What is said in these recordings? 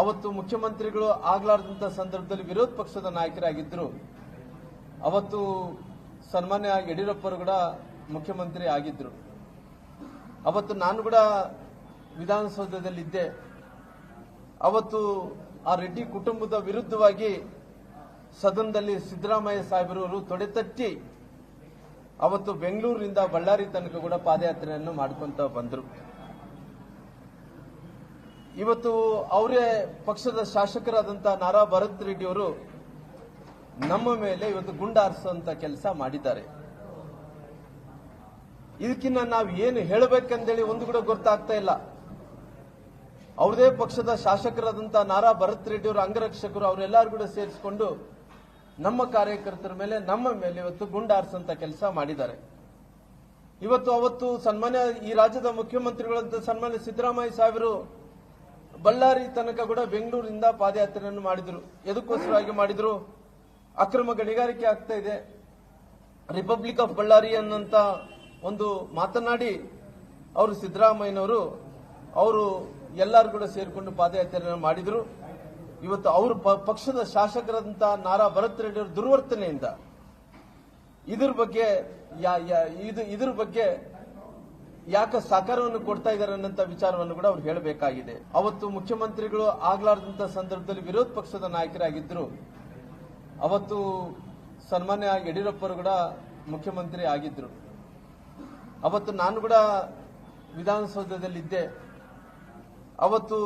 ಅವತ್ತು ಮುಖ್ಯಮಂತ್ರಿಗಳು ಆಗ್ಲಾರ್ದಂಥ ಸಂದರ್ಭದಲ್ಲಿ ವಿರೋಧ ಪಕ್ಷದ ನಾಯಕರಾಗಿದ್ದರು ಅವತ್ತು ಸನ್ಮಾನ್ಯ ಯಡಿಯೂರಪ್ಪರು ಕೂಡ ಮುಖ್ಯಮಂತ್ರಿ ಆಗಿದ್ದರು ಅವತ್ತು ನಾನು ಕೂಡ ವಿಧಾನಸೌಧದಲ್ಲಿದ್ದೆ. ಅವತ್ತು ಆ ರೆಡ್ಡಿ ಕುಟುಂಬದ ವಿರುದ್ಧವಾಗಿ ಸದನದಲ್ಲಿ ಸಿದ್ದರಾಮಯ್ಯ ಸಾಹೇಬರವರು ತೊಡೆತಟ್ಟಿ ಅವತ್ತು ಬೆಂಗಳೂರಿನಿಂದ ಬಳ್ಳಾರಿ ತನಕ ಕೂಡ ಪಾದಯಾತ್ರೆಯನ್ನು ಮಾಡ್ಕೊಂತ ಬಂದರು. ಇವತ್ತು ಅವರೇ ಪಕ್ಷದ ಶಾಸಕರಾದಂತಹ ನಾರಾ ಭರತ್ ರೆಡ್ಡಿ ಅವರು ನಮ್ಮ ಮೇಲೆ ಇವತ್ತು ಗುಂಡಾರಿಸುವಂತ ಕೆಲಸ ಮಾಡಿದ್ದಾರೆ. ಇದಕ್ಕಿನ್ನ ನಾವು ಏನು ಹೇಳಬೇಕಂದೇಳಿ ಒಂದು ಕೂಡ ಗೊತ್ತಾಗ್ತಾ ಇಲ್ಲ. ಅವ್ರದೇ ಪಕ್ಷದ ಶಾಸಕರಾದಂತಹ ನಾರಾ ಭರತ್ ರೆಡ್ಡಿ ಅವರ, ಅಂಗರಕ್ಷಕರು ಅವರೆಲ್ಲರೂ ಕೂಡ ಸೇರಿಸಿಕೊಂಡು ನಮ್ಮ ಕಾರ್ಯಕರ್ತರ ಮೇಲೆ, ನಮ್ಮ ಮೇಲೆ ಇವತ್ತು ಗುಂಡಾರಿಸುವಂತ ಕೆಲಸ ಮಾಡಿದ್ದಾರೆ. ಇವತ್ತು ಅವತ್ತು ಸನ್ಮಾನ್ಯ ಈ ರಾಜ್ಯದ ಮುಖ್ಯಮಂತ್ರಿಗಳಂತ ಸನ್ಮಾನ್ಯ ಸಿದ್ದರಾಮಯ್ಯ ಸಾಹೇಬರು ಬಳ್ಳಾರಿ ತನಕ ಕೂಡ ಬೆಂಗಳೂರಿನಿಂದ ಪಾದಯಾತ್ರೆಯನ್ನು ಮಾಡಿದ್ರು. ಎದಕ್ಕೋಸ್ಕರವಾಗಿ ಮಾಡಿದ್ರು? ಅಕ್ರಮ ಗಣಿಗಾರಿಕೆ ಆಗ್ತಾ ಇದೆ. ರಿಪಬ್ಲಿಕ್ ಆಫ್ ಬಳ್ಳಾರಿ ಅನ್ನಂತ ಒಂದು ಮಾತನಾಡಿ ಅವರು ಸಿದ್ದರಾಮಯ್ಯನವರು, ಅವರು ಎಲ್ಲರೂ ಕೂಡ ಸೇರಿಕೊಂಡು ಪಾದಯಾತ್ರೆಯನ್ನು ಮಾಡಿದ್ರು. ಇವತ್ತು ಅವರು ಪಕ್ಷದ ಶಾಸಕರಂತ ನಾರಾ ಭರತ್ ರೆಡ್ಡಿ ಅವರ ದುರ್ವರ್ತನೆಯಿಂದ ಇದ್ರ ಬಗ್ಗೆ ಇದ್ರ ಬಗ್ಗೆ ಯಾಕೆ ಸಹಕಾರವನ್ನು ಕೊಡ್ತಾ ಇದ್ದಾರೆ ಅನ್ನಂತ ವಿಚಾರವನ್ನು ಕೂಡ ಅವ್ರು ಹೇಳಬೇಕಾಗಿದೆ. ಅವತ್ತು ಮುಖ್ಯಮಂತ್ರಿಗಳು ಆಗ್ಲಾರ್ದಂತ ಸಂದರ್ಭದಲ್ಲಿ ವಿರೋಧ ಪಕ್ಷದ ನಾಯಕರಾಗಿದ್ದರು ಅವತ್ತು ಸನ್ಮಾನ್ಯ ಯಡಿಯೂರಪ್ಪರು ಕೂಡ ಮುಖ್ಯಮಂತ್ರಿ ಆಗಿದ್ರು. ಅವತ್ತು ನಾನು ಕೂಡ ವಿಧಾನಸೌಧದಲ್ಲಿದ್ದೆ. ಅವತ್ತು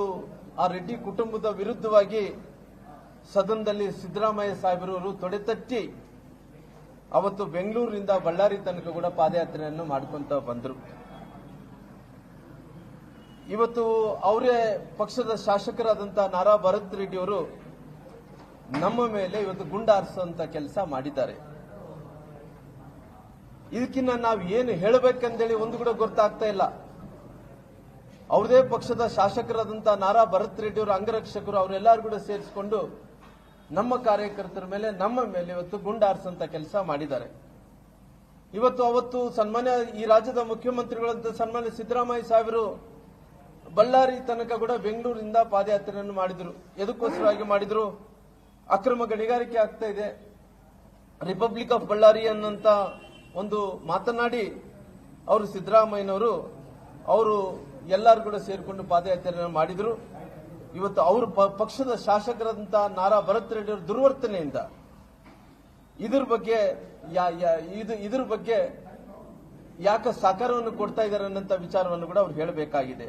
ಆ ರೆಡ್ಡಿ ಕುಟುಂಬದ ವಿರುದ್ಧವಾಗಿ ಸದನದಲ್ಲಿ ಸಿದ್ದರಾಮಯ್ಯ ಸಾಹೇಬರವರು ತೊಡೆತಟ್ಟಿ ಅವತ್ತು ಬೆಂಗಳೂರಿನಿಂದ ಬಳ್ಳಾರಿ ತನಕ ಕೂಡ ಪಾದಯಾತ್ರೆಯನ್ನು ಮಾಡ್ಕೊಂತ ಬಂದರು. ಇವತ್ತು ಅವರೇ ಪಕ್ಷದ ಶಾಸಕರಾದಂತಹ ನಾರಾ ಭರತ್ ರೆಡ್ಡಿ ಅವರು ನಮ್ಮ ಮೇಲೆ ಇವತ್ತು ಗುಂಡಾರಿಸುವಂತ ಕೆಲಸ ಮಾಡಿದ್ದಾರೆ. ಇದಕ್ಕಿನ್ನ ನಾವು ಏನು ಹೇಳಬೇಕಂದೇಳಿ ಒಂದು ಕೂಡ ಗೊತ್ತಾಗ್ತಾ ಇಲ್ಲ. ಅವ್ರದೇ ಪಕ್ಷದ ಶಾಸಕರಾದಂತಹ ನಾರಾ ಭರತ್ ರೆಡ್ಡಿ ಅವರು ಅಂಗರಕ್ಷಕರು ಅವರೆಲ್ಲರೂ ಕೂಡ ಸೇರಿಸಿಕೊಂಡು ನಮ್ಮ ಕಾರ್ಯಕರ್ತರ ಮೇಲೆ, ನಮ್ಮ ಮೇಲೆ ಇವತ್ತು ಗುಂಡಾರಿಸುವಂತ ಕೆಲಸ ಮಾಡಿದ್ದಾರೆ. ಇವತ್ತು ಅವತ್ತು ಸನ್ಮಾನ್ಯ ಈ ರಾಜ್ಯದ ಮುಖ್ಯಮಂತ್ರಿಗಳಂತ ಸನ್ಮಾನ್ಯ ಸಿದ್ದರಾಮಯ್ಯ ಸಾಹೇಬರು ಬಳ್ಳಾರಿ ತನಕ ಕೂಡ ಬೆಂಗಳೂರಿನಿಂದ ಪಾದಯಾತ್ರೆಯನ್ನು ಮಾಡಿದ್ರು. ಎದಕ್ಕೋಸ್ಕರವಾಗಿ ಮಾಡಿದ್ರು? ಅಕ್ರಮ ಗಣಿಗಾರಿಕೆ ಆಗ್ತಾ ಇದೆ. ರಿಪಬ್ಲಿಕ್ ಆಫ್ ಬಳ್ಳಾರಿ ಅನ್ನಂತ ಒಂದು ಮಾತನಾಡಿ ಅವರು ಸಿದ್ದರಾಮಯ್ಯನವರು, ಅವರು ಎಲ್ಲರೂ ಕೂಡ ಸೇರಿಕೊಂಡು ಪಾದಯಾತ್ರೆಯನ್ನು ಮಾಡಿದ್ರು. ಇವತ್ತು ಅವರು ಪಕ್ಷದ ಶಾಸಕರಂತ ನಾರಾ ಭರತ್ ರೆಡ್ಡಿ ಅವರ ದುರ್ವರ್ತನೆಯಿಂದ ಇದ್ರ ಬಗ್ಗೆ ಇದ್ರ ಬಗ್ಗೆ ಯಾಕೆ ಸಹಕಾರವನ್ನು ಕೊಡ್ತಾ ಇದ್ದಾರೆ ಅನ್ನಂತ ವಿಚಾರವನ್ನು ಕೂಡ ಅವ್ರು ಹೇಳಬೇಕಾಗಿದೆ.